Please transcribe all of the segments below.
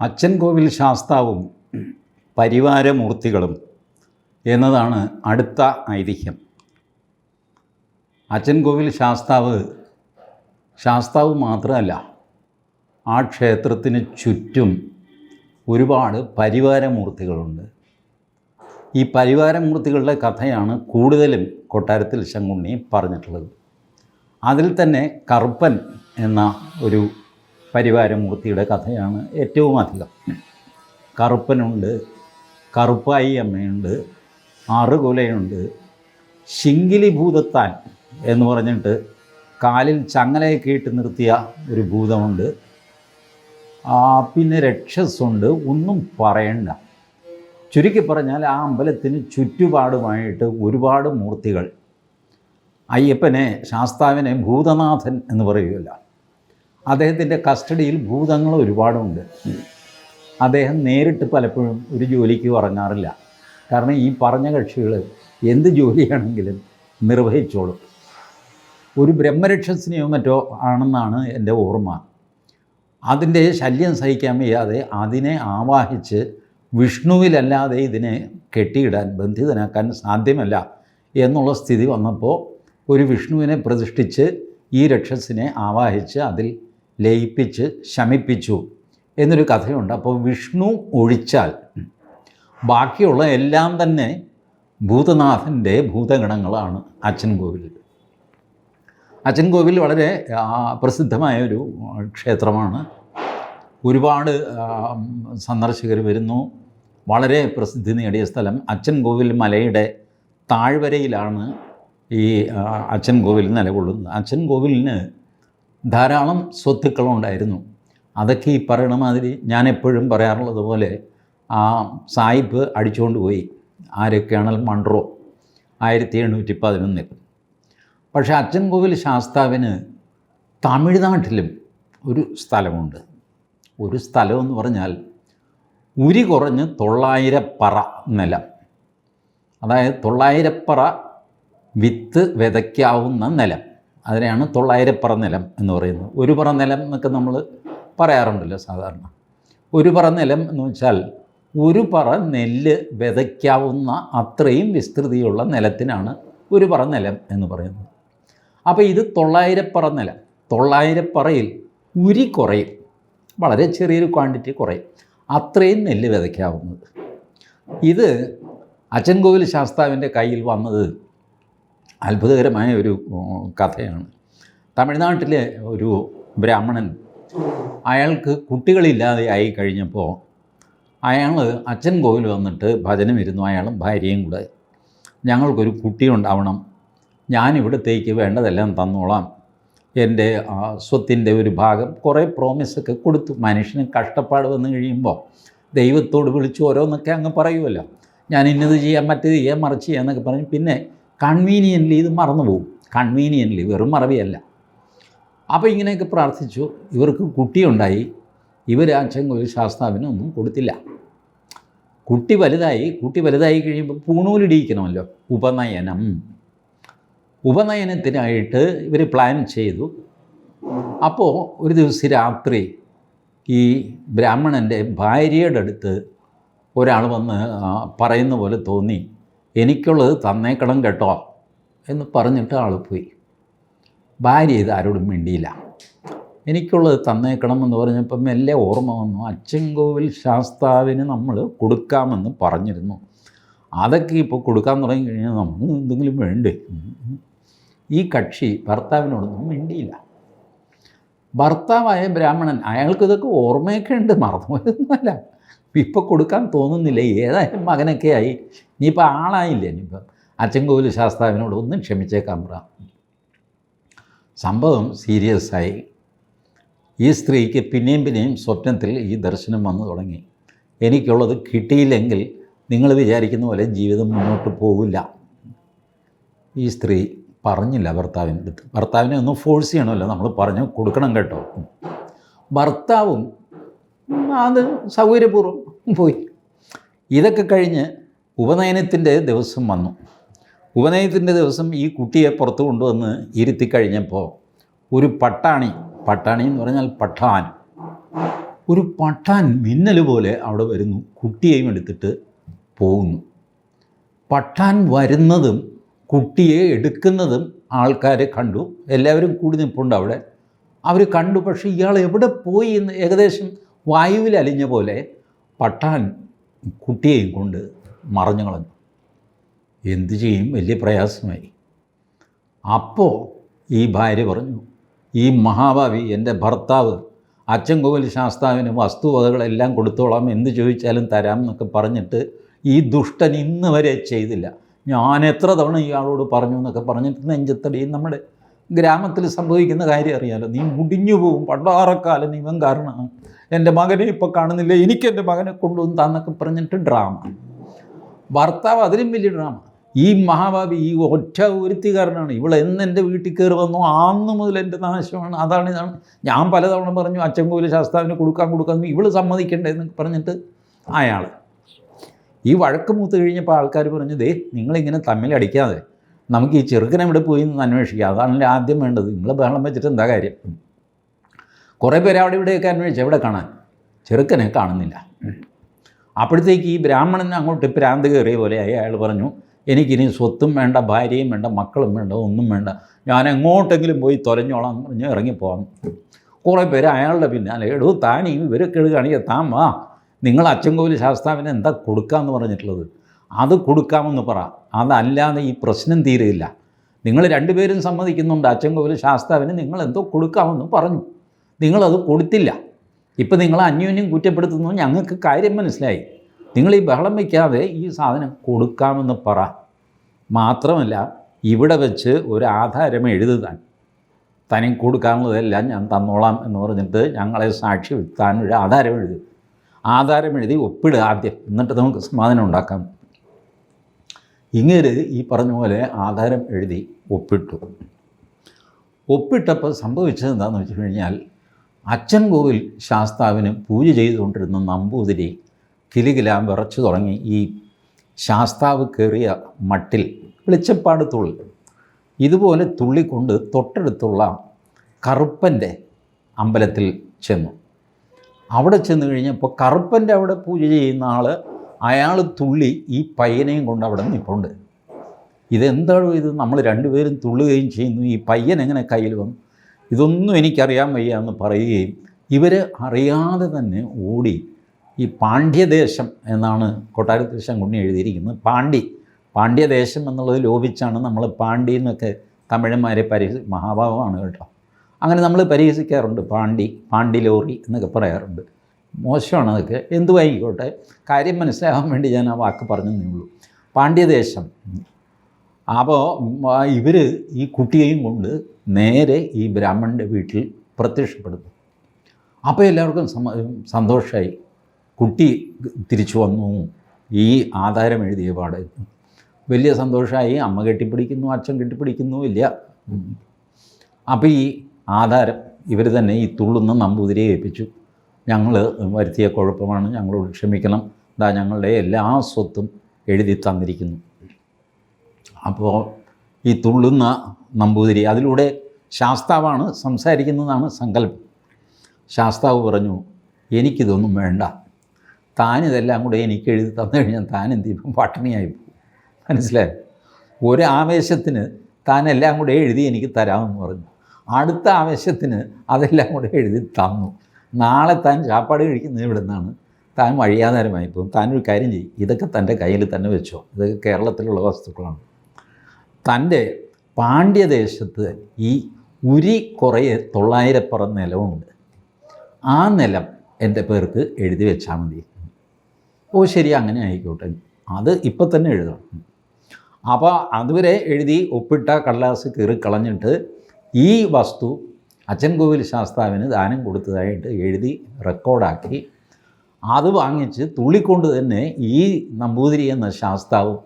അച്ഛൻ കോവിൽ ശാസ്താവും പരിവാരമൂർത്തികളും എന്നതാണ് അടുത്ത ഐതിഹ്യം. അച്ഛൻ കോവിൽ ശാസ്താവ് ശാസ്താവ് മാത്രമല്ല ആ ക്ഷേത്രത്തിന് ചുറ്റും ഒരുപാട് പരിവാരമൂർത്തികളുണ്ട്. ഈ പരിവാരമൂർത്തികളുടെ കഥയാണ് കൂടുതലും കൊട്ടാരത്തിൽ ശങ്കുണ്ണി പറഞ്ഞിട്ടുള്ളത്. അതിൽ തന്നെ കറുപ്പൻ എന്ന ഒരു പരിവാരമൂർത്തിയുടെ കഥയാണ് ഏറ്റവും അധികം. കറുപ്പനുണ്ട് കറുപ്പായി അമ്മയുണ്ട് ആറുകുലയുണ്ട്. ശിങ്കിലി ഭൂതത്താൻ എന്ന് പറഞ്ഞിട്ട് കാലിൽ ചങ്ങലയൊക്കെ ഇട്ട് നിർത്തിയ ഒരു ഭൂതമുണ്ട്. പിന്നെ രക്ഷസുണ്ട് ഒന്നും പറയണ്ട. ചുരുക്കി പറഞ്ഞാൽ ആ അമ്പലത്തിന് ചുറ്റുപാടുമായിട്ട് ഒരുപാട് മൂർത്തികൾ. അയ്യപ്പനെ ശാസ്താവിനെ ഭൂതനാഥൻ എന്ന് പറയുകയില്ല. അദ്ദേഹത്തിന്റെ കസ്റ്റഡിയിൽ ഭൂതങ്ങൾ ഒരുപാടുണ്ട്. അദ്ദേഹം നേരിട്ട് പലപ്പോഴും ഒരു ജോലിക്ക് ഉറങ്ങാറില്ല കാരണം ഈ പറഞ്ഞ കക്ഷികൾ എന്ത് ജോലിയാണെങ്കിലും നിർവഹിച്ചോളും. ഒരു ബ്രഹ്മരക്ഷസിനെയോ മറ്റോ ആണെന്നാണ് എന്റെ ഓർമ്മ. അതിന്റെ ശല്യം സഹിക്കാൻ വയ്യാതെ അതിനെ ആവാഹിച്ച് വിഷ്ണുവിലല്ലാതെ ഇതിനെ കെട്ടിയിടാൻ ബന്ധിതനാക്കാൻ സാധ്യമല്ല എന്നുള്ള സ്ഥിതി വന്നപ്പോൾ ഒരു വിഷ്ണുവിനെ പ്രതിഷ്ഠിച്ച് ഈ രക്ഷസിനെ ആവാഹിച്ച് അതിൽ ലയിപ്പിച്ച് ശമിപ്പിച്ചു എന്നൊരു കഥയുണ്ട്. അപ്പോൾ വിഷ്ണു ഒഴിച്ചാൽ ബാക്കിയുള്ള എല്ലാം തന്നെ ഭൂതനാഥന്റെ ഭൂതഗണങ്ങളാണ് അച്ഛൻ കോവിൽ അച്ഛൻ കോവിൽ വളരെ പ്രസിദ്ധമായ ഒരു ക്ഷേത്രമാണ്. ഒരുപാട് സന്ദർശകർ വരുന്നു. വളരെ പ്രസിദ്ധി നേടിയ സ്ഥലം അച്ഛൻ കോവിൽ മലയുടെ താഴ്വരയിലാണ് ഈ അച്ഛൻ കോവിൽ നിലകൊള്ളുന്നത്. അച്ഛൻ കോവിലിന് ധാരാളം സ്വത്തുക്കളുണ്ടായിരുന്നു. അതൊക്കെ ഈ പറയണ മാതിരി ഞാൻ എപ്പോഴും പറയാറുള്ളത് പോലെ ആ സായിപ്പ് അടിച്ചുകൊണ്ട് പോയി. ആരൊക്കെയാണൽ മൺട്രോ ആയിരത്തി എണ്ണൂറ്റി പതിനൊന്നിൽ പക്ഷേ അച്ഛൻ കോവിൽ ശാസ്താവിന് തമിഴ്നാട്ടിലും ഒരു സ്ഥലമുണ്ട്. ഒരു സ്ഥലമെന്ന് പറഞ്ഞാൽ ഉരി കുറഞ്ഞ് തൊള്ളായിരപ്പറ നിലം. അതായത് തൊള്ളായിരപ്പറ വിത്ത് വിതയ്ക്കാവുന്ന നിലം. അതിനെയാണ് തൊള്ളായിരപ്പറ നിലം എന്ന് പറയുന്നത്. ഒരു പറ നിലം എന്നൊക്കെ നമ്മൾ പറയാറുണ്ടല്ലോ സാധാരണ. ഒരു പറ നിലം എന്ന് വെച്ചാൽ ഒരു പറ നെല്ല് വിതയ്ക്കാവുന്ന അത്രയും വിസ്തൃതിയുള്ള നിലത്തിനാണ് ഒരു പറ നിലം എന്ന് പറയുന്നത്. അപ്പോൾ ഇത് തൊള്ളായിരപ്പറ നിലം തൊള്ളായിരപ്പറയിൽ ഉരി കുറയും. വളരെ ചെറിയൊരു ക്വാണ്ടിറ്റി കുറയും. അത്രയും നെല്ല് വിതയ്ക്കാവുന്നത്. ഇത് അച്ഛൻകോവിൽ ശാസ്താവിന്റെ കയ്യിൽ വന്നത് അത്ഭുതകരമായ ഒരു കഥയാണ്. തമിഴ്നാട്ടിലെ ഒരു ബ്രാഹ്മണൻ അയാൾക്ക് കുട്ടികളില്ലാതെ ആയി കഴിഞ്ഞപ്പോൾ അയാൾ അച്ഛൻ കോവിൽ വന്നിട്ട് ഭജനം ഇരുന്നു അയാളും ഭാര്യയും കൂടെ. ഞങ്ങൾക്കൊരു കുട്ടി ഉണ്ടാവണം ഞാൻ വേണ്ടതെല്ലാം തന്നോളാം. എന്റെ സ്വത്തിന്റെ ഒരു ഭാഗം കുറേ പ്രോമിസൊക്കെ കൊടുത്തു. മനുഷ്യന് കഷ്ടപ്പാട് വന്നു കഴിയുമ്പോൾ ദൈവത്തോട് വിളിച്ച് ഓരോന്നൊക്കെ അങ്ങ് പറയുമല്ലോ ഞാൻ ഇന്നത് ചെയ്യാൻ മറ്റേത് ചെയ്യാൻ മറിച്ച് ചെയ്യാം എന്നൊക്കെ പറഞ്ഞ്. പിന്നെ കൺവീനിയന്റ്ലി ഇത് മറന്നു പോകും കൺവീനിയന്റ്ലി വെറും മറവിയല്ല. അപ്പോൾ ഇങ്ങനെയൊക്കെ പ്രാർത്ഥിച്ചു. ഇവർക്ക് കുട്ടിയുണ്ടായി. ഇവർ അച്ഛൻ ഒരു ശാസ്താവിന് ഒന്നും കൊടുത്തില്ല. കുട്ടി വലുതായി. കുട്ടി വലുതായി കഴിയുമ്പോൾ പൂണൂലിടിയിക്കണമല്ലോ ഉപനയനം. ഉപനയനത്തിനായിട്ട് ഇവർ പ്ലാൻ ചെയ്തു. അപ്പോൾ ഒരു ദിവസം രാത്രി ഈ ബ്രാഹ്മണന്റെ ഭാര്യയുടെ അടുത്ത് ഒരാൾ വന്ന് പറയുന്ന പോലെ തോന്നി. എനിക്കുള്ളത് തന്നേക്കണം കേട്ടോ എന്ന് പറഞ്ഞിട്ട് ആൾ പോയി. ഭാര്യ ഇത് ആരോടും മിണ്ടിയില്ല. എനിക്കുള്ളത് തന്നേക്കണം എന്ന് പറഞ്ഞപ്പം മെല്ലെ ഓർമ്മ വന്നു. അച്ചൻകോവിൽ ശാസ്താവിന് നമ്മൾ കൊടുക്കാമെന്ന് പറഞ്ഞിരുന്നു. അതൊക്കെ ഇപ്പോൾ കൊടുക്കാൻ തുടങ്ങി കഴിഞ്ഞാൽ നമുക്ക് എന്തെങ്കിലും വേണ്ടേ? ഈ കക്ഷി ഭർത്താവിനോടൊന്നും മിണ്ടിയില്ല. ഭർത്താവായ ബ്രാഹ്മണൻ അയാൾക്ക് ഇതൊക്കെ ഓർമ്മയൊക്കെ ഉണ്ട് മറന്നു പോയതൊന്നുമല്ല ഇപ്പം കൊടുക്കാൻ തോന്നുന്നില്ല. ഏതായാലും മകനൊക്കെ ആയി. ഇനിയിപ്പോൾ ആളായില്ല? ഇനിയിപ്പം അച്ചൻകോവിൽ ശാസ്താവിനോട് ഒന്നും ക്ഷമിച്ചേക്കാൻ പറ. സംഭവം സീരിയസ് ആയി. ഈ സ്ത്രീക്ക് പിന്നെയും പിന്നെയും സ്വപ്നത്തിൽ ഈ ദർശനം വന്നു തുടങ്ങി. എനിക്കുള്ളത് കിട്ടിയില്ലെങ്കിൽ നിങ്ങൾ വിചാരിക്കുന്ന പോലെ ജീവിതം മുന്നോട്ട് പോകില്ല ഈ സ്ത്രീ പറഞ്ഞില്ല ഭർത്താവിന്റെ അടുത്ത്. ഭർത്താവിനെ ഒന്ന് ഫോഴ്സ് ചെയ്യണമല്ലോ. നമ്മൾ പറഞ്ഞു കൊടുക്കണം കേട്ടോ. ഭർത്താവും അത് സൗകര്യപൂർവം പോയി. ഇതൊക്കെ കഴിഞ്ഞ് ഉപനയനത്തിന്റെ ദിവസം വന്നു. ഉപനയനത്തിന്റെ ദിവസം ഈ കുട്ടിയെ പുറത്ത് കൊണ്ടുവന്ന് ഇരുത്തി കഴിഞ്ഞപ്പോൾ ഒരു പട്ടാണി പട്ടാണി എന്ന് പറഞ്ഞാൽ പട്ടാൻ ഒരു പട്ടാൻ മിന്നൽ പോലെ അവിടെ വരുന്നു കുട്ടിയെയും എടുത്തിട്ട് പോകുന്നു. പട്ടാൻ വരുന്നതും കുട്ടിയെ എടുക്കുന്നതും ആൾക്കാരെ കണ്ടു എല്ലാവരും കൂടി നിൽപ്പുണ്ട് അവിടെ. അവർ കണ്ടു പക്ഷേ ഇയാൾ എവിടെ പോയി എന്ന് ഏകദേശം വായുവിൽ അലിഞ്ഞ പോലെ പട്ടാൻ കുട്ടിയെയും കൊണ്ട് മറഞ്ഞു കളഞ്ഞു. എന്തു ചെയ്യും? വലിയ പ്രയാസമായി. അപ്പോൾ ഈ ഭാര്യ പറഞ്ഞു ഈ മഹാഭാവി എന്റെ ഭർത്താവ് അച്ചൻകോവിൽ ശാസ്താവിന് വസ്തുവകകളെല്ലാം കൊടുത്തോളാം എന്ത് ചോദിച്ചാലും തരാം എന്നൊക്കെ പറഞ്ഞിട്ട് ഈ ദുഷ്ടൻ ഇന്ന് വരെ ചെയ്തില്ല. ഞാൻ എത്ര തവണ ഇയാളോട് പറഞ്ഞു എന്നൊക്കെ പറഞ്ഞിട്ട് നെഞ്ചത്തടി നമ്മുടെ ഗ്രാമത്തിൽ സംഭവിക്കുന്ന കാര്യം അറിയാമല്ലോ നീ മുടിഞ്ഞു പോകും പണ്ടാറക്കാലം ഇവൻ കാരണമാണ്. എന്റെ മകനെ ഇപ്പോൾ കാണുന്നില്ല? എനിക്ക് എന്റെ മകനെ കൊണ്ടുവന്ന് താന്നൊക്കെ പറഞ്ഞിട്ട് ഡ്രാമ. ഭർത്താവ് അതിലും വലിയ ഡ്രാമ ഈ മഹാഭാവി ഈ ഒറ്റ ഒരുത്തിക്കാരനാണ്. ഇവൾ എന്ന് എന്റെ വീട്ടിൽ കയറി വന്നു ആന്ന് മുതൽ എന്റെ നാശമാണ്. അതാണ് ഇതാണ്. ഞാൻ പലതവണ പറഞ്ഞു അച്ചൻകോവിൽ ശാസ്താവിന് കൊടുക്കാൻ കൊടുക്കാൻ ഇവൾ സമ്മതിക്കണ്ടേ എന്ന് പറഞ്ഞിട്ട് അയാൾ ഈ വഴക്ക് മൂത്ത് കഴിഞ്ഞപ്പോൾ ആൾക്കാർ പറഞ്ഞു ദേ നിങ്ങളിങ്ങനെ തമ്മിലടിക്കാതെ നമുക്ക് ഈ ചെറുക്കനെ ഇവിടെ പോയി നിന്ന് അന്വേഷിക്കാം. അതാണല്ലോ ആദ്യം വേണ്ടത്. നിങ്ങൾ ബഹളം വെച്ചിട്ട് എന്താ കാര്യം? കുറേ പേര് അവിടെ ഇവിടെയൊക്കെ അന്വേഷിച്ചു. എവിടെ കാണാൻ? ചെറുക്കനെ കാണുന്നില്ല. അപ്പോഴത്തേക്ക് ഈ ബ്രാഹ്മണൻ അങ്ങോട്ട് പ്രാന്ത് കയറിയ പോലെ അയാൾ പറഞ്ഞു എനിക്കിനി സ്വത്തും വേണ്ട ഭാര്യയും വേണ്ട മക്കളും വേണ്ട ഒന്നും വേണ്ട. ഞാൻ എങ്ങോട്ടെങ്കിലും പോയി തൊലഞ്ഞോളാം പറഞ്ഞ് ഇറങ്ങിപ്പോകാം കുറേ പേര് അയാളുടെ പിന്നാലെ എടോ താനീ ഇവരൊക്കെ കാണിക്കുക താൻ വാ. നിങ്ങൾ അച്ചൻകോവിൽ ശാസ്താവിന് എന്താ കൊടുക്കാമെന്ന് പറഞ്ഞിട്ടുള്ളത്? അത് കൊടുക്കാമെന്ന് പറ. അതല്ലാതെ ഈ പ്രശ്നം തീരില്ല നിങ്ങൾ രണ്ടുപേരും സമ്മതിക്കുന്നുണ്ട് അച്ചൻകോവിൽ ശാസ്താവിന് നിങ്ങൾ എന്തോ കൊടുക്കാമെന്ന് പറഞ്ഞു. നിങ്ങളത് കൊടുത്തില്ല. ഇപ്പം നിങ്ങൾ അന്യോന്യം കുറ്റപ്പെടുത്തുന്നു ഞങ്ങൾക്ക് കാര്യം മനസ്സിലായി. നിങ്ങൾ ഈ ബഹളം വയ്ക്കാതെ ഈ സാധനം കൊടുക്കാമെന്ന് പറ. മാത്രമല്ല ഇവിടെ വെച്ച് ഒരു ആധാരം എഴുതുതാൻ. തനിക്ക് കൊടുക്കാനുള്ളതെല്ലാം ഞാൻ തന്നോളാം എന്ന് പറഞ്ഞിട്ട് ഞങ്ങളെ സാക്ഷി താൻ ഒരു ആധാരം എഴുതി. ആധാരം എഴുതി ഒപ്പിടുക ആദ്യം. എന്നിട്ട് നമുക്ക് സമാധാനം ഉണ്ടാക്കാം. ഇങ്ങനെ ഈ പറഞ്ഞ പോലെ ആധാരം എഴുതി ഒപ്പിട്ടു. ഒപ്പിട്ടപ്പോൾ സംഭവിച്ചത് എന്താണെന്ന് വെച്ച് കഴിഞ്ഞാൽ അച്ഛൻ കോവിൽ ശാസ്താവിന് പൂജ ചെയ്തുകൊണ്ടിരുന്ന നമ്പൂതിരി കിലുകിലാൻ വിറച്ചു തുടങ്ങി. ഈ ശാസ്താവ് കയറിയ മട്ടിൽ വെളിച്ചപ്പാട് തുള്ളി ഇതുപോലെ തുള്ളിക്കൊണ്ട് തൊട്ടടുത്തുള്ള കറുപ്പന്റെ അമ്പലത്തിൽ ചെന്നു. അവിടെ ചെന്ന് കഴിഞ്ഞപ്പോൾ കറുപ്പന്റെ അവിടെ പൂജ ചെയ്യുന്ന ആൾ അയാൾ തുള്ളി ഈ പയ്യനെയും കൊണ്ട് അവിടെ നിൽപ്പുണ്ട് ഇതെന്താണോ ഇത്? നമ്മൾ രണ്ടുപേരും തുള്ളുകയും ചെയ്യുന്നു. ഈ പയ്യൻ എങ്ങനെ കയ്യിൽ വന്നു? ഇതൊന്നും എനിക്കറിയാൻ വയ്യ എന്ന് പറയുകയും ഇവർ അറിയാതെ തന്നെ ഓടി ഈ പാണ്ഡ്യദേശം എന്നാണ് കൊട്ടാരത്തിൽ കുണ്ണി എഴുതിയിരിക്കുന്നത്. പാണ്ഡി പാണ്ഡ്യദേശം എന്നുള്ളത് ലോപിച്ചാണ് നമ്മൾ പാണ്ഡി എന്നൊക്കെ തമിഴന്മാരെ പരിഹസി മഹാഭാവമാണ് കേട്ടോ. അങ്ങനെ നമ്മൾ പരിഹസിക്കാറുണ്ട് പാണ്ഡി പാണ്ഡി ലോറി എന്നൊക്കെ പറയാറുണ്ട്. മോശമാണ് അതൊക്കെ. എന്തുമായിക്കോട്ടെ കാര്യം മനസ്സിലാകാൻ വേണ്ടി ഞാൻ ആ വാക്ക് പറഞ്ഞതേ ഉള്ളൂ. പാണ്ഡ്യദേശം അപ്പോൾ ഇവർ ഈ കുട്ടിയെയും കൊണ്ട് നേരെ ഈ ബ്രാഹ്മണന്റെ വീട്ടിൽ പ്രത്യക്ഷപ്പെടുന്നു. അപ്പോൾ എല്ലാവർക്കും സന്തോഷമായി കുട്ടി തിരിച്ചു വന്നു. ഈ ആധാരം എഴുതിയ പാടെ. വലിയ സന്തോഷമായി അമ്മ കെട്ടിപ്പിടിക്കുന്നു അച്ഛൻ കെട്ടിപ്പിടിക്കുന്നു ഇല്ല. അപ്പോൾ ഈ ആധാരം ഇവർ തന്നെ ഈ തുള്ളുന്ന നമ്പൂതിരിയെ ഏൽപ്പിച്ചു. ഞങ്ങൾ വരുത്തിയ കുഴപ്പമാണ്. ഞങ്ങളോട് ക്ഷമിക്കണം. ഇതാ ഞങ്ങളുടെ എല്ലാ സ്വത്തും എഴുതി തന്നിരിക്കുന്നു. അപ്പോൾ ഈ തുള്ളുന്ന നമ്പൂതിരി അതിലൂടെ ശാസ്താവാണ് സംസാരിക്കുന്നതാണ് സങ്കല്പം. ശാസ്താവ് പറഞ്ഞു എനിക്കിതൊന്നും വേണ്ട. താനിതെല്ലാം കൂടെ എനിക്ക് എഴുതി തന്നു കഴിഞ്ഞാൽ താൻ എന്ത് ചെയ്യും? പട്ടിണിയായി പോകും. മനസ്സിലായി? ഒരു ആവേശത്തിന് താൻ എല്ലാം കൂടെ എഴുതി എനിക്ക് തരാമെന്ന് പറഞ്ഞു. അടുത്ത ആവേശത്തിന് അതെല്ലാം കൂടെ എഴുതി തന്നു. നാളെ താൻ ചാപ്പാട് കഴിക്കുന്നത് ഇവിടെ നിന്നാണ് താൻ വഴിയാധാരമായി പോകും താനൊരു കാര്യം ചെയ്യും. ഇതൊക്കെ തന്റെ കയ്യിൽ തന്നെ വെച്ചോ. ഇതൊക്കെ കേരളത്തിലുള്ള വസ്തുക്കളാണ്. തന്റെ പാണ്ഡ്യദേശത്ത് ഈ ഉരി കുറേ തൊള്ളായിരപ്പുറം നിലമുണ്ട്. ആ നിലം എന്റെ പേർക്ക് എഴുതി വെച്ചാൽ മതി. ഓ ശരി അങ്ങനെ ആയിക്കോട്ടെ. അത് ഇപ്പം തന്നെ എഴുതണം. അപ്പോൾ അതുവരെ എഴുതി ഒപ്പിട്ട കടലാസ് കീറി കളഞ്ഞിട്ട് ഈ വസ്തു അച്ഛൻ കോവിൽ ശാസ്താവിന് ദാനം കൊടുത്തതായിട്ട് എഴുതി റെക്കോർഡാക്കി. അത് വാങ്ങിച്ച് തുള്ളിക്കൊണ്ട് തന്നെ ഈ നമ്പൂതിരി എന്ന ശാസ്താവും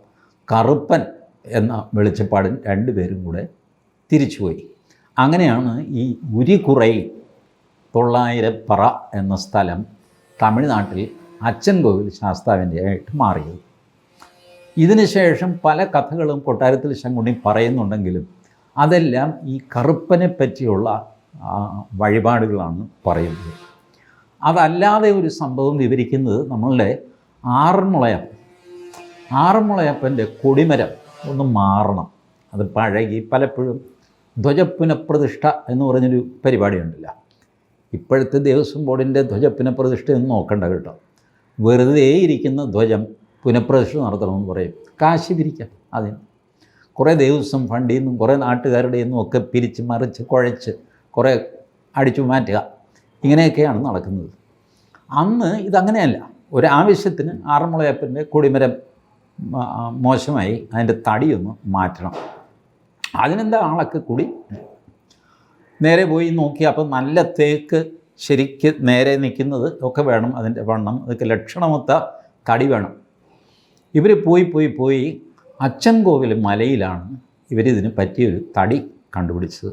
കറുപ്പൻ എന്ന വെളിച്ചപ്പാടിൽ രണ്ടുപേരും കൂടെ തിരിച്ചുപോയി. അങ്ങനെയാണ് ഈ ഉരിക്കുറൈ തൊള്ളായിരപ്പറ എന്ന സ്ഥലം തമിഴ്നാട്ടിൽ അച്ഛൻ കോവിൽ ശാസ്താവിന്റെ ആയിട്ട് മാറിയത്. ഇതിനുശേഷം പല കഥകളും കൊട്ടാരത്തിൽ ശങ്കുണ്ണി പറയുന്നുണ്ടെങ്കിലും അതെല്ലാം ഈ കറുപ്പനെ പറ്റിയുള്ള വഴിപാടുകളാണ് പറയുന്നത്. അതല്ലാതെ ഒരു സംഭവം വിവരിക്കുന്നത് നമ്മളുടെ ആറന്മുളയപ്പൻ. ആറന്മുളയപ്പന്റെ കൊടിമരം ഒന്ന് മാറണം. അത് പഴകി പലപ്പോഴും ധ്വജപ്പുനപ്രതിഷ്ഠ എന്ന് പറഞ്ഞൊരു പരിപാടിയുണ്ടല്ലോ. ഇപ്പോഴത്തെ ദേവസ്വം ബോർഡിന്റെ ധ്വജപ്പുനപ്രതിഷ്ഠ എന്ന് നോക്കണ്ട കേട്ടോ. വെറുതെ ഇരിക്കുന്ന ധ്വജം പുനഃപ്രതിഷ്ഠ നടത്തണമെന്ന് പറയും. കാശ് പിരിക്കാം അതിന്. കുറേ ദേവസ്വം ഫണ്ടിൽ നിന്നും കുറേ നാട്ടുകാരുടെ നിന്നും ഒക്കെ പിരിച്ച് മറിച്ച് കുഴച്ച് കുറേ അടിച്ചു മാറ്റുക. ഇങ്ങനെയൊക്കെയാണ് നടക്കുന്നത്. അന്ന് ഇതങ്ങനെയല്ല. ഒരാവശ്യത്തിന് ആറന്മുളയപ്പന്റെ കൊടിമരം മോശമായി അതിന്റെ തടിയൊന്ന് മാറ്റണം. അതിനെന്താ ആളൊക്കെ കൂടി നേരെ പോയി നോക്കി അപ്പം നല്ല തേക്ക് ശരിക്ക് നേരെ നിൽക്കുന്നത് ഒക്കെ വേണം അതിന്റെ വണ്ണം. അതൊക്കെ ലക്ഷണമൊത്ത തടി വേണം. ഇവർ പോയി പോയി പോയി അച്ചൻകോവിൽ മലയിലാണ് ഇവരിതിന് പറ്റിയൊരു തടി കണ്ടുപിടിച്ചത്.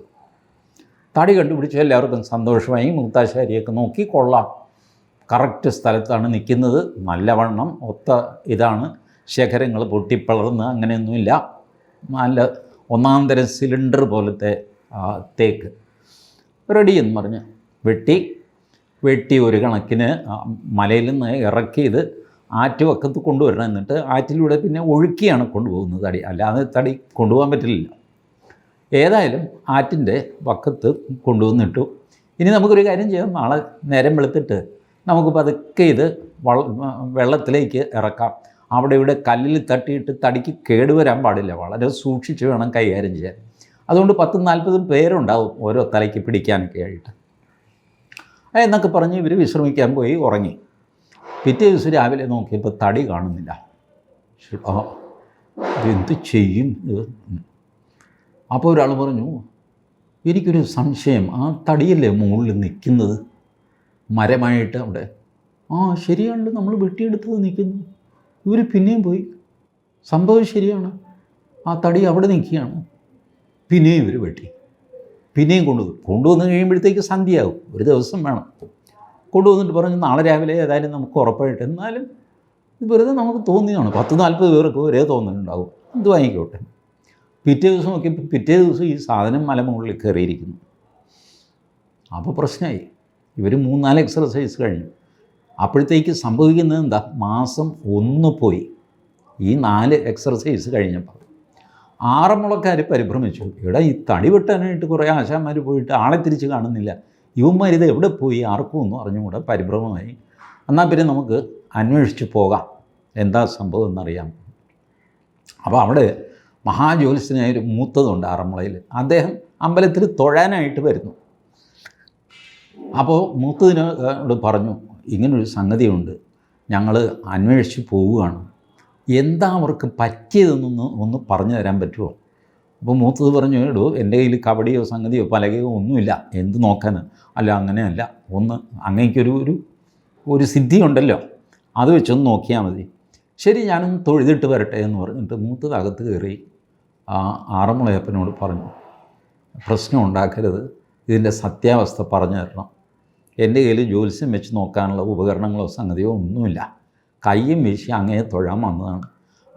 തടി കണ്ടുപിടിച്ച് എല്ലാവർക്കും സന്തോഷമായി മുക്താശാരിയൊക്കെ നോക്കി കൊള്ളാം. കറക്റ്റ് സ്ഥലത്താണ് നിൽക്കുന്നത്. നല്ലവണ്ണം ഒത്ത ഇതാണ്. ശേഖരങ്ങൾ പൊട്ടിപ്പളർന്ന് അങ്ങനെയൊന്നുമില്ല. നല്ല ഒന്നാം തരം സിലിണ്ടർ പോലത്തെ തേക്ക്. റെഡി എന്ന് പറഞ്ഞ് വെട്ടി വെട്ടി ഒരു കണക്കിന് മലയിൽ നിന്ന് ഇറക്കി ഇത് ആറ്റുവക്കത്ത് കൊണ്ടുവരണം. എന്നിട്ട് ആറ്റിലൂടെ പിന്നെ ഒഴുക്കിയാണ് കൊണ്ടുപോകുന്നത് തടി. അല്ലാതെ തടി കൊണ്ടുപോകാൻ പറ്റില്ല. ഏതായാലും ആറ്റിന്റെ വക്കത്ത് കൊണ്ടുവന്നിട്ടു. ഇനി നമുക്കൊരു കാര്യം ചെയ്യാം. നാളെ നേരം വെളുത്തിട്ട് നമുക്ക് പതുക്കെ ഇത് വള വെള്ളത്തിലേക്ക് ഇറക്കാം. അവിടെ ഇവിടെ കല്ലിൽ തട്ടിയിട്ട് തടിക്ക് കേടുവരാൻ പാടില്ല. വളരെ സൂക്ഷിച്ച് വേണം കൈകാര്യം ചെയ്യാൻ. അതുകൊണ്ട് പത്തും നാൽപ്പതും പേരുണ്ടാവും ഓരോ തലയ്ക്ക് പിടിക്കാനൊക്കെ ആയിട്ട്. എന്നൊക്കെ പറഞ്ഞ് ഇവർ വിശ്രമിക്കാൻ പോയി ഉറങ്ങി. പിറ്റേ ദിവസം രാവിലെ നോക്കിയപ്പോൾ തടി കാണുന്നില്ല. എന്ത് ചെയ്യും അപ്പോൾ ഒരാൾ പറഞ്ഞു എനിക്കൊരു സംശയം. ആ തടിയല്ലേ മുകളിൽ നിൽക്കുന്നത്? മരമായിട്ട് അവിടെ. ആ ശരിയാണല്ലോ നമ്മൾ വെട്ടിയെടുത്തത് നിൽക്കുന്നു. ഇവർ പിന്നെയും പോയി. സംഭവം ശരിയാണ്. ആ തടി അവിടെ നിൽക്കുകയാണ്. പിന്നെയും ഇവർ വെട്ടി. പിന്നെയും കൊണ്ടുവന്നു കൊണ്ടുവന്ന് കഴിയുമ്പോഴത്തേക്ക് സന്ധ്യയാകും. ഒരു ദിവസം വേണം. കൊണ്ടുവന്നിട്ട് പറഞ്ഞു നാളെ രാവിലെ ഏതായാലും നമുക്ക് ഉറപ്പായിട്ട്. എന്നാലും ഇത് വെറുതെ നമുക്ക് തോന്നിയതാണ്. പത്ത് നാൽപ്പത് പേർക്ക് ഒരേ തോന്നലുണ്ടാവും ഇത് വാങ്ങിക്കോട്ടെ. പിറ്റേ ദിവസം ഒക്കെ പിറ്റേ ദിവസം ഈ സാധനം മലമുകളിൽ കയറിയിരിക്കുന്നു. അപ്പോൾ പ്രശ്നമായി. ഇവർ മൂന്നാൽ എക്സർസൈസ് കഴിഞ്ഞു. അപ്പോഴത്തേക്ക് സംഭവിക്കുന്നത് എന്താ? മാസം ഒന്ന് പോയി. ഈ നാല് എക്സർസൈസ് കഴിഞ്ഞപ്പോൾ. ആറന്മുളക്കാർ പരിഭ്രമിച്ചു. ഇവിടെ ഈ തടി വെട്ടാനായിട്ട് കുറേ ആശാന്മാർ പോയിട്ട് ആളെ തിരിച്ച് കാണുന്നില്ല. ഇവന്മാർ ഇത് എവിടെ പോയി? ആർക്കും ഒന്നും അറിഞ്ഞുകൂടെ. പരിഭ്രമമായി. എന്നാൽ പിന്നെ നമുക്ക് അന്വേഷിച്ച് പോകാം. എന്താ സംഭവം എന്നറിയാം. അപ്പോൾ അവിടെ മഹാജ്യോത്സ്യനായ ഒരു മൂത്തതുണ്ട് ആറന്മുളയിൽ അദ്ദേഹം അമ്പലത്തിൽ തൊഴാനായിട്ട് വരുന്നു. അപ്പോൾ മൂത്തതിനോട് പറഞ്ഞു ഇങ്ങനൊരു സംഗതിയുണ്ട്. ഞങ്ങൾ അന്വേഷിച്ച് പോവുകയാണ്. എന്താ അവർക്ക് പറ്റിയതെന്നൊന്ന് ഒന്ന് പറഞ്ഞു തരാൻ പറ്റുമോ? അപ്പോൾ മൂത്തത് പറഞ്ഞു ഇടൂ എന്റെ കയ്യിൽ കബഡിയോ സംഗതിയോ പലകയോ ഒന്നുമില്ല. എന്ത് നോക്കാൻ അല്ല അങ്ങനെയല്ല. ഒന്ന് അങ്ങേക്കൊരു ഒരു ഒരു സിദ്ധി ഉണ്ടല്ലോ അത് വെച്ചൊന്ന് നോക്കിയാൽ മതി. ശരി ഞാനൊന്ന് തൊഴുതിട്ട് വരട്ടെ എന്ന് പറഞ്ഞിട്ട് മൂത്തത് അകത്ത് കയറി ആ ആറന്മുളയപ്പനോട് പറഞ്ഞു പ്രശ്നം ഉണ്ടാക്കരുത്. ഇതിന്റെ സത്യാവസ്ഥ പറഞ്ഞു തരണം. എന്റെ കയ്യിൽ ജ്യോത്സ്യം വെച്ച് നോക്കാനുള്ള ഉപകരണങ്ങളോ സംഗതിയോ ഒന്നുമില്ല. കയ്യും വീശി അങ്ങേ തൊഴാൻ വന്നതാണ്.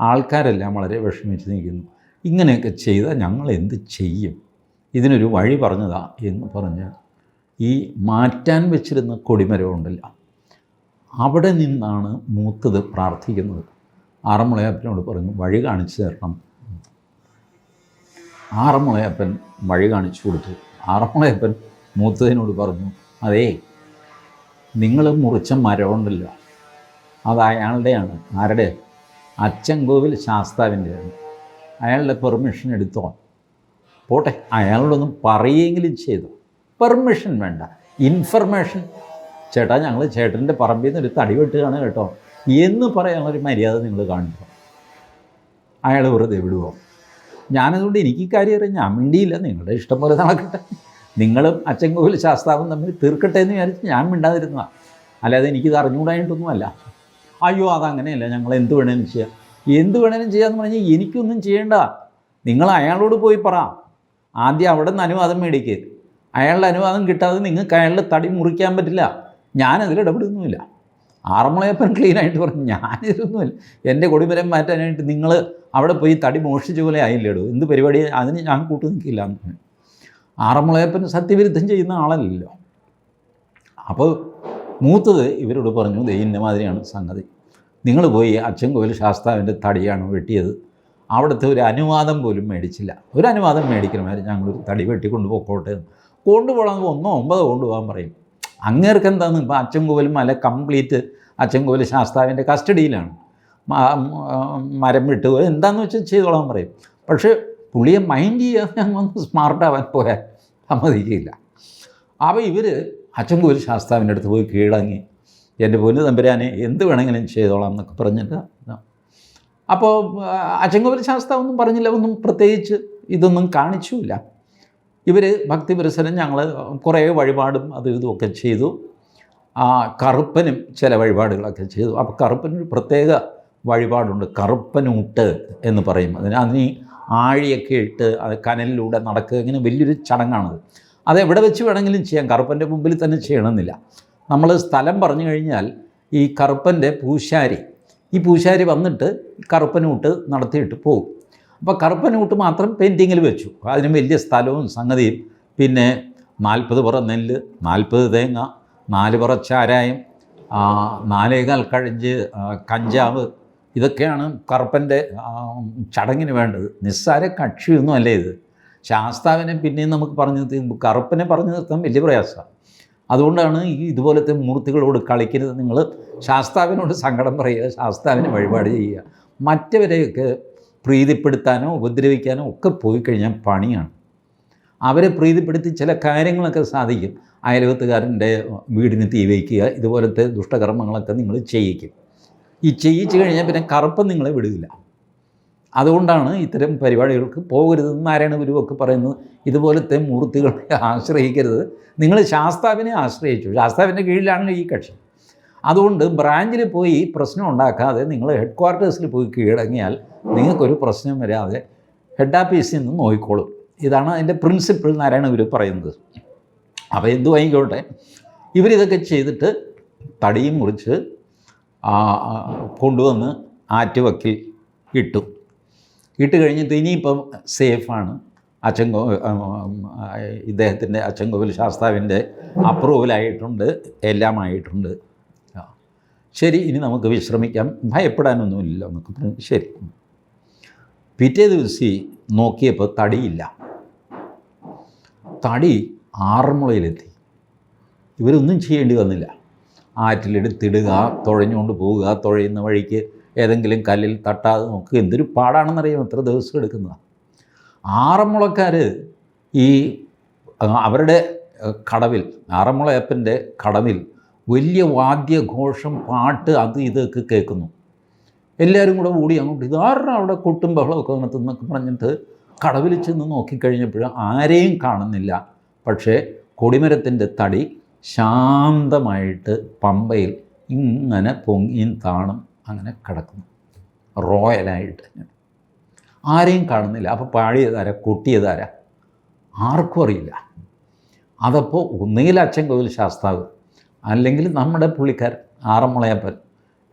ആൾക്കാരെല്ലാം വളരെ വിഷമിച്ച് നിൽക്കുന്നു. ഇങ്ങനെയൊക്കെ ചെയ്താൽ ഞങ്ങൾ എന്ത് ചെയ്യും? ഇതിനൊരു വഴി പറഞ്ഞതാ എന്ന് പറഞ്ഞ് ഈ മാറ്റാൻ വെച്ചിരുന്ന കൊടിമരവുണ്ടല്ല അവിടെ നിന്നാണ് മൂത്തത് പ്രാർത്ഥിക്കുന്നത്. ആറന്മുളയപ്പനോട് പറഞ്ഞു വഴി കാണിച്ചു തരണം. ആറന്മുളയപ്പൻ വഴി കാണിച്ചു കൊടുത്തു. ആറന്മുളയപ്പൻ മൂത്തതിനോട് പറഞ്ഞു അതേ നിങ്ങൾ മുറിച്ച മരമുണ്ടല്ലോ. അത് അയാളുടെയാണ്. ആരുടെ? അച്ചൻകോവിൽ ശാസ്താവിന്റെയാണ്. അയാളുടെ പെർമിഷൻ എടുത്തോ? പോട്ടെ അയാളോടൊന്നും പറയുകയെങ്കിലും ചെയ്തു? പെർമിഷൻ വേണ്ട. ഇൻഫർമേഷൻ. ചേട്ടാ ഞങ്ങൾ ചേട്ടന്റെ പറമ്പിൽ നിന്ന് ഒരു തടി വെട്ടുകയാണ് കേട്ടോ. എന്ന് പറയാനുള്ളൊരു മര്യാദ നിങ്ങൾ കാണിക്കണം അയാൾ വെറുതെ വിടുവോ? ഞാനതുകൊണ്ട് എനിക്ക് കാര്യം അറിയാം. ഞാൻ മിണ്ടിയില്ല. നിങ്ങളുടെ ഇഷ്ടം പോലെ നടക്കട്ടെ. നിങ്ങളും അച്ചൻകോവിൽ ശാസ്താവും തമ്മിൽ തീർക്കട്ടെ എന്ന് വിചാരിച്ച് ഞാൻ മിണ്ടാതിരുന്നതാണ് അല്ലാതെ എനിക്കിത് അറിഞ്ഞുകൂടായിട്ടൊന്നുമല്ല അയ്യോ അതങ്ങനെയല്ല. ഞങ്ങൾ എന്ത് വേണേലും ചെയ്യാം. എന്ത് വേണേലും ചെയ്യാമെന്ന് പറഞ്ഞാൽ എനിക്കൊന്നും ചെയ്യേണ്ട. നിങ്ങൾ അയാളോട് പോയി പറ. ആദ്യം അവിടെ നിന്ന് അനുവാദം മേടിക്കുക അയാളുടെ അനുവാദം കിട്ടാതെ നിങ്ങൾക്ക് അയാളുടെ തടി മുറിക്കാൻ പറ്റില്ല. ഞാനതിൽ ഇടപെടുന്നുമില്ല. ആറന്മുളയപ്പൻ ക്ലീനായിട്ട് പറഞ്ഞു. ഞാനിതൊന്നുമില്ല. എന്റെ കൊടിമരം മാറ്റാനായിട്ട് നിങ്ങൾ അവിടെ പോയി തടി മോഷിച്ച പോലെ ആയില്ലേടോ? എന്ത് പരിപാടി? അതിന് ഞാൻ കൂട്ടു നിൽക്കില്ല എന്ന് ആറന്മുളയപ്പൻ സത്യവിരുദ്ധം ചെയ്യുന്ന ആളല്ലല്ലോ. അപ്പോൾ മൂത്തത് ഇവരോട് പറഞ്ഞു ദേ മാതിരിയാണ് സംഗതി. നിങ്ങൾ പോയി അച്ഛൻ കോവിൽ ശാസ്താവിന്റെ തടിയാണ് വെട്ടിയത്? അവിടുത്തെ ഒരു അനുവാദം പോലും മേടിച്ചില്ല. ഒരു അനുവാദം മേടിക്കണമായിരുന്നു ഞങ്ങളൊരു തടി വെട്ടി കൊണ്ടുപോക്കോട്ടെ എന്ന്. കൊണ്ടുപോകണം ഒന്നോ ഒമ്പതോ കൊണ്ടുപോകാൻ പറയും. അങ്ങേർക്ക് എന്താന്ന്? ഇപ്പം അച്ഛൻ കോവിലും മല കംപ്ലീറ്റ് അച്ഛൻ കോവിൽ ശാസ്താവിന്റെ കസ്റ്റഡിയിലാണ്. മരം വിട്ടുപോയി എന്താണെന്ന് വെച്ചാൽ ചെയ്തോളാൻ പറയും. പക്ഷേ പുള്ളിയെ മൈൻഡ് ഞങ്ങൾ ഒന്ന് സ്മാർട്ടാവാൻ പോയാൽ സമ്മതിക്കില്ല. അപ്പോൾ ഇവർ അച്ഛൻ ശാസ്താവിന്റെ അടുത്ത് പോയി കീഴടങ്ങി. എന്റെ പൊന്നു തമ്പുരാനെ എന്ത് വേണമെങ്കിലും ചെയ്തോളാം എന്നൊക്കെ പറഞ്ഞിട്ട് അപ്പോൾ അച്ചങ്കോവിൽ ശാസ്താവ് ഒന്നും പറഞ്ഞില്ല ഒന്നും പ്രത്യേകിച്ച് ഇതൊന്നും കാണിച്ചുമില്ല ഇവർ ഭക്തി പുരസരം ഞങ്ങൾ കുറേ വഴിപാടും അത് ഇതുമൊക്കെ ചെയ്തു. ആ കറുപ്പനും ചില വഴിപാടുകളൊക്കെ ചെയ്തു. അപ്പോൾ കറുപ്പനൊരു പ്രത്യേക വഴിപാടുണ്ട്. കറുപ്പനൂട്ട് എന്ന് പറയും അതിന്. അതിന് ആഴിയൊക്കെ ഇട്ട് അത് കനലിലൂടെ നടക്കുക. ഇങ്ങനെ വലിയൊരു ചടങ്ങാണത്. അത് എവിടെ വെച്ച് വേണമെങ്കിലും ചെയ്യാം. കറുപ്പന്റെ മുമ്പിൽ തന്നെ ചെയ്യണമെന്നില്ല. നമ്മൾ സ്ഥലം പറഞ്ഞു കഴിഞ്ഞാൽ ഈ കറുപ്പന്റെ പൂശാരി ഈ പൂശാരി വന്നിട്ട് കറുപ്പനൂട്ട് നടത്തിയിട്ട് പോകും. അപ്പോൾ കറുപ്പനൂട്ട് മാത്രം പെയിന്റിങ്ങിൽ വെച്ചു. അതിന് വലിയ സ്ഥലവും സംഗതിയും. പിന്നെ നാൽപ്പത് പുറ നെല്ല് നാൽപ്പത് തേങ്ങ നാല് പുറ ചാരായം നാലേകാൽ കഴിഞ്ഞ് കഞ്ചാവ് ഇതൊക്കെയാണ് കറുപ്പന്റെ ചടങ്ങിന് വേണ്ടത്. നിസ്സാര കക്ഷിയൊന്നും അല്ലേ ഇത്. ശാസ്താവിനെ പിന്നെയും നമുക്ക് പറഞ്ഞു കറുപ്പനെ പറഞ്ഞു നിർത്താൻ വലിയ പ്രയാസമാണ്. അതുകൊണ്ടാണ് ഈ ഇതുപോലത്തെ മൂർത്തികളോട് കളിക്കരുത്. നിങ്ങൾ ശാസ്താവിനോട് സങ്കടം പറയുക ശാസ്താവിനെ വഴിപാട് ചെയ്യുക. മറ്റവരെയൊക്കെ പ്രീതിപ്പെടുത്താനോ ഉപദ്രവിക്കാനോ ഒക്കെ പോയി കഴിഞ്ഞാൽ പണിയാണ്. അവരെ പ്രീതിപ്പെടുത്തി ചില കാര്യങ്ങളൊക്കെ സാധിക്കും. അയൽവത്തുകാരന്റെ വീടിന് തീ വയ്ക്കുക ഇതുപോലത്തെ ദുഷ്ടകർമ്മങ്ങളൊക്കെ നിങ്ങൾ ചെയ്യിക്കും. ഈ ചെയ്യിച്ചു കഴിഞ്ഞാൽ പിന്നെ കറുപ്പം നിങ്ങളെ വിടില്ല അതുകൊണ്ടാണ് ഇത്തരം പരിപാടികൾക്ക് പോകരുതെന്ന് നാരായണ ഗുരുവൊക്കെ പറയുന്നത്. ഇതുപോലത്തെ മൂർത്തികളെ ആശ്രയിക്കരുത്. നിങ്ങൾ ശാസ്താവിനെ ആശ്രയിച്ചു. ശാസ്താവിന്റെ കീഴിലാണ് ഈ കക്ഷി. അതുകൊണ്ട് ബ്രാഞ്ചിൽ പോയി പ്രശ്നം ഉണ്ടാക്കാതെ നിങ്ങൾ ഹെഡ് ക്വാർട്ടേഴ്സിൽ പോയി കീഴടങ്ങിയാൽ നിങ്ങൾക്കൊരു പ്രശ്നം വരാതെ ഹെഡ് ഓഫീസിൽ നിന്ന് നോക്കിക്കോളും ഇതാണ് അതിന്റെ പ്രിൻസിപ്പിൾ നാരായണ ഗുരു പറയുന്നത്. അപ്പോൾ എന്തു വാങ്ങിക്കോട്ടെ ഇവരിതൊക്കെ ചെയ്തിട്ട് തടിയും മുറിച്ച് കൊണ്ടുവന്ന് ആറ്റുവക്കിൽ ഇട്ടു. ഇട്ട് കഴിഞ്ഞിട്ട് ഇനിയിപ്പം സേഫാണ്. അച്ചൻകോ ഇദ്ദേഹത്തിന്റെ അച്ചൻകോവിൽ ശാസ്താവിന്റെ അപ്രൂവലായിട്ടുണ്ട്. എല്ലാമായിട്ടുണ്ട്. ശരി ഇനി നമുക്ക് വിശ്രമിക്കാം. ഭയപ്പെടാനൊന്നുമില്ല പറഞ്ഞു ശരി. പിറ്റേ ദിവസം നോക്കിയപ്പോൾ തടിയില്ല. തടി ആറന്മുളയിലെത്തി. ഇവരൊന്നും ചെയ്യേണ്ടി വന്നില്ല. ആറ്റിലെടുത്തിടുക തുഴഞ്ഞുകൊണ്ട് പോവുക തുഴയുന്ന വഴിക്ക് ഏതെങ്കിലും കല്ലിൽ തട്ടാതെ നോക്കുക. എന്തൊരു പാടാണെന്നറിയാം എത്ര ദിവസം എടുക്കുന്നതാണ് ആറന്മുളക്കാർ ഈ അവരുടെ കടവിൽ ആറന്മുളയപ്പന്റെ കടവിൽ വലിയ വാദ്യഘോഷം പാട്ട് അത് ഇതൊക്കെ കേൾക്കുന്നു. എല്ലാവരും കൂടെ ഓടി അങ്ങോട്ട്. ഇതാരുടെ അവിടെ കൊട്ടും ബഹളമൊക്കെ നടത്തുന്നൊക്കെ പറഞ്ഞിട്ട് കടവിൽ ചെന്ന് നോക്കിക്കഴിഞ്ഞപ്പോൾ ആരെയും കാണുന്നില്ല. പക്ഷേ കൊടിമരത്തിന്റെ തടി ശാന്തമായിട്ട് പമ്പയിൽ ഇങ്ങനെ പൊങ്ങിയും താണും അങ്ങനെ കിടക്കുന്നു. റോയലായിട്ട്. ആരെയും കാണുന്നില്ല. അപ്പോൾ പാടിയതാരാ കൊട്ടിയതാരാ ആർക്കും അറിയില്ല. അതപ്പോൾ ഒന്നുകിൽ അച്ഛൻ കോവിൽ ശാസ്താവ് അല്ലെങ്കിൽ നമ്മുടെ പുള്ളിക്കാരൻ ആറന്മുളയപ്പൻ.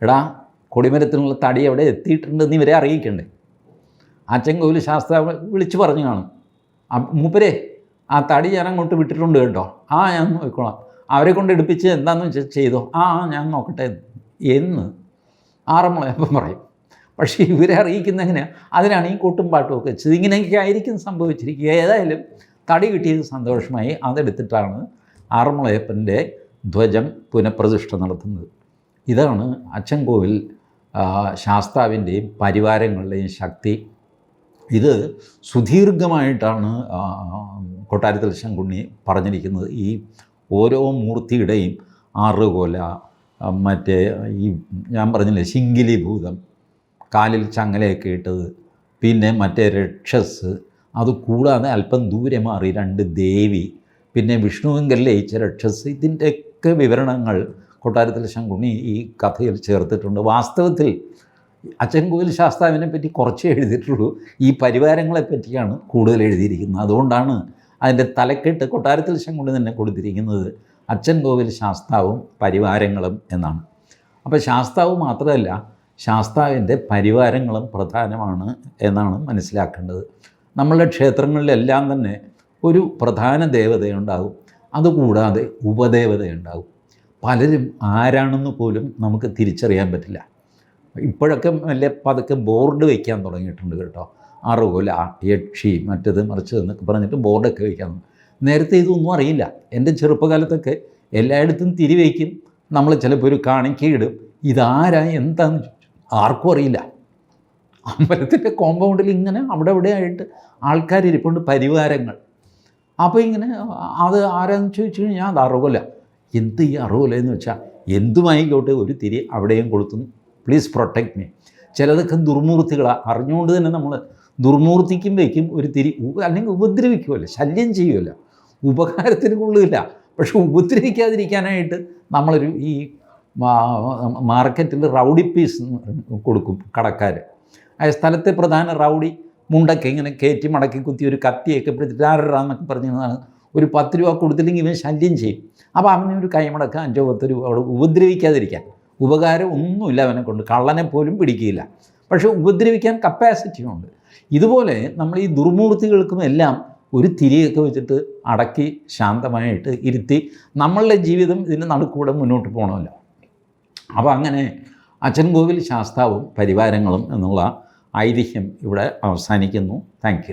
എടാ കൊടിമരത്തിനുള്ള തടി എവിടെ എത്തിയിട്ടുണ്ടെന്ന് ഇവരെ അറിയിക്കണ്ടേ? അച്ഛൻ കോവിൽ ശാസ്താവ് വിളിച്ചു പറഞ്ഞു കാണും. മൂപ്പരെ ആ തടി ഞാൻ അങ്ങോട്ട് വിട്ടിട്ടുണ്ട് കേട്ടോ. ആ ഞാൻ നോക്കിക്കോളാം. അവരെ കൊണ്ട് എടുപ്പിച്ച് എന്താണെന്ന് വെച്ചാൽ ചെയ്തോ? ആ ഞാൻ നോക്കട്ടെ എന്ന്. ആറന്മുളയപ്പം പറയും. പക്ഷേ ഇവരെ അറിയിക്കുന്ന എങ്ങനെയാണ് അതിനാണ് ഈ കൂട്ടും പാട്ടും ഒക്കെ വെച്ചത്. ഇങ്ങനെയൊക്കെ ആയിരിക്കും സംഭവിച്ചിരിക്കുക. ഏതായാലും തടി കിട്ടിയത് സന്തോഷമായി അതെടുത്തിട്ടാണ് ആറന്മുളയപ്പന്റെ ധ്വജം പുനഃപ്രതിഷ്ഠ നടത്തുന്നത്. ഇതാണ് അച്ചൻകോവിൽ ശാസ്താവിന്റെയും പരിവാരങ്ങളുടെയും ശക്തി. ഇത് സുദീർഘമായിട്ടാണ് കൊട്ടാരത്തിൽ ശങ്കുണ്ണി പറഞ്ഞിരിക്കുന്നത്. ഈ ഓരോ മൂർത്തിയുടെയും ആറുകൊല മറ്റേ ഈ ഞാൻ പറഞ്ഞില്ലേ ശിങ്കിലി ഭൂതം കാലിൽ ചങ്ങലയൊക്കെ ഇട്ടത് പിന്നെ മറ്റേ രക്ഷസ് അത് കൂടാതെ അല്പം ദൂരെ മാറി രണ്ട് ദേവി പിന്നെ വിഷ്ണുവിങ്കൽ ലയിച്ച രക്ഷസ് ഇതിന്റെയൊക്കെ വിവരണങ്ങൾ കൊട്ടാരത്തിൽ ശങ്കുണി ഈ കഥയിൽ ചേർത്തിട്ടുണ്ട്. വാസ്തവത്തിൽ അച്ചൻകോവിൽ ശാസ്താവിനെ പറ്റി കുറച്ചേ എഴുതിയിട്ടുള്ളൂ ഈ പരിവാരങ്ങളെ പറ്റിയാണ് കൂടുതൽ എഴുതിയിരിക്കുന്നത്. അതുകൊണ്ടാണ് അതിന്റെ തലക്കെട്ട് കൊട്ടാരത്തിൽ ശങ്കുണ്ണി തന്നെ കൊടുത്തിരിക്കുന്നത് അച്ഛൻ കോവിൽ ശാസ്താവും പരിവാരങ്ങളും എന്നാണ്. അപ്പോൾ ശാസ്താവ് മാത്രമല്ല ശാസ്താവിന്റെ പരിവാരങ്ങളും പ്രധാനമാണ് എന്നാണ് മനസ്സിലാക്കേണ്ടത്. നമ്മളുടെ ക്ഷേത്രങ്ങളിലെല്ലാം തന്നെ ഒരു പ്രധാന ദേവതയുണ്ടാകും അതുകൂടാതെ ഉപദേവതയുണ്ടാകും പലരും ആരാണെന്ന് പോലും നമുക്ക് തിരിച്ചറിയാൻ പറ്റില്ല. ഇപ്പോഴൊക്കെ വലിയ പതുക്കെ ബോർഡ് വയ്ക്കാൻ തുടങ്ങിയിട്ടുണ്ട് കേട്ടോ. അറുകുല യക്ഷി മറ്റത് മറിച്ച് എന്നൊക്കെ പറഞ്ഞിട്ട് ബോർഡൊക്കെ വയ്ക്കാം നേരത്തെ ഇതൊന്നും അറിയില്ല. എന്റെ ചെറുപ്പകാലത്തൊക്കെ എല്ലായിടത്തും തിരി വയ്ക്കും നമ്മൾ ചിലപ്പോൾ ഒരു കാണിക്കയിടും. ഇതാരാ എന്താന്ന് ആർക്കും അറിയില്ല. അമ്പലത്തിന്റെ കോമ്പൗണ്ടിൽ ഇങ്ങനെ അവിടെ ഇവിടെ ആയിട്ട് ആൾക്കാരിരിപ്പുണ്ട് പരിവാരങ്ങൾ. അപ്പോൾ ഇങ്ങനെ അത് ആരാന്ന് ചോദിച്ചു കഴിഞ്ഞാൽ അത് അറിവില്ല. എന്ത് ഈ അറിവില്ല എന്ന് വെച്ചാൽ എന്തുമായിക്കോട്ടെ ഒരു തിരി അവിടെയും കൊളുത്തുന്നു. പ്ലീസ് പ്രൊട്ടക്ട് മീ ചിലതൊക്കെ ദുർമൂർത്തികളാണ് അറിഞ്ഞുകൊണ്ട് തന്നെ നമ്മൾ ദുർമൂർത്തിക്കും വയ്ക്കും ഒരു തിരി അല്ലെങ്കിൽ ഉപദ്രവിക്കുമല്ലോ ശല്യം ചെയ്യുമല്ല ഉപകാരത്തിന് കൊള്ളില്ല പക്ഷെ ഉപദ്രവിക്കാതിരിക്കാനായിട്ട് നമ്മളൊരു ഈ മാർക്കറ്റിൽ റൗഡി പീസ് കൊടുക്കും കടക്കാർ ആ സ്ഥലത്തെ പ്രധാന റൗഡി മുണ്ടൊക്കെ ഇങ്ങനെ കയറ്റി മടക്കി കുത്തി ഒരു കത്തിയൊക്കെ പിടിച്ചിട്ട് ആരടാന്നൊക്കെ പറഞ്ഞതാണ് ഒരു പത്ത് രൂപ കൊടുത്തില്ലെങ്കിൽ ഇവൻ ശല്യം ചെയ്യും. അപ്പോൾ അവനെ ഒരു കൈമടക്കം അഞ്ചോ പത്ത് രൂപ അവിടെ ഉപദ്രവിക്കാതിരിക്കാൻ. ഉപകാരം ഒന്നുമില്ല അവനെ കൊണ്ട് കള്ളനെ പോലും പിടിക്കില്ല. പക്ഷേ ഉപദ്രവിക്കാൻ കപ്പാസിറ്റി ഉണ്ട്. ഇതുപോലെ നമ്മൾ ഈ ദുർമൂർത്തികൾക്കും എല്ലാം ഒരു തിരിയൊക്കെ വെച്ചിട്ട് അടക്കി ശാന്തമായിട്ട് ഇരുത്തി നമ്മളുടെ ജീവിതം ഇതിന് നടുക്കൂടെ മുന്നോട്ട് പോകണമല്ലോ അപ്പോൾ അങ്ങനെ അച്ഛൻ കോവിൽ ശാസ്താവും പരിവാരങ്ങളും എന്നുള്ള ഐതിഹ്യം ഇവിടെ അവസാനിക്കുന്നു. താങ്ക്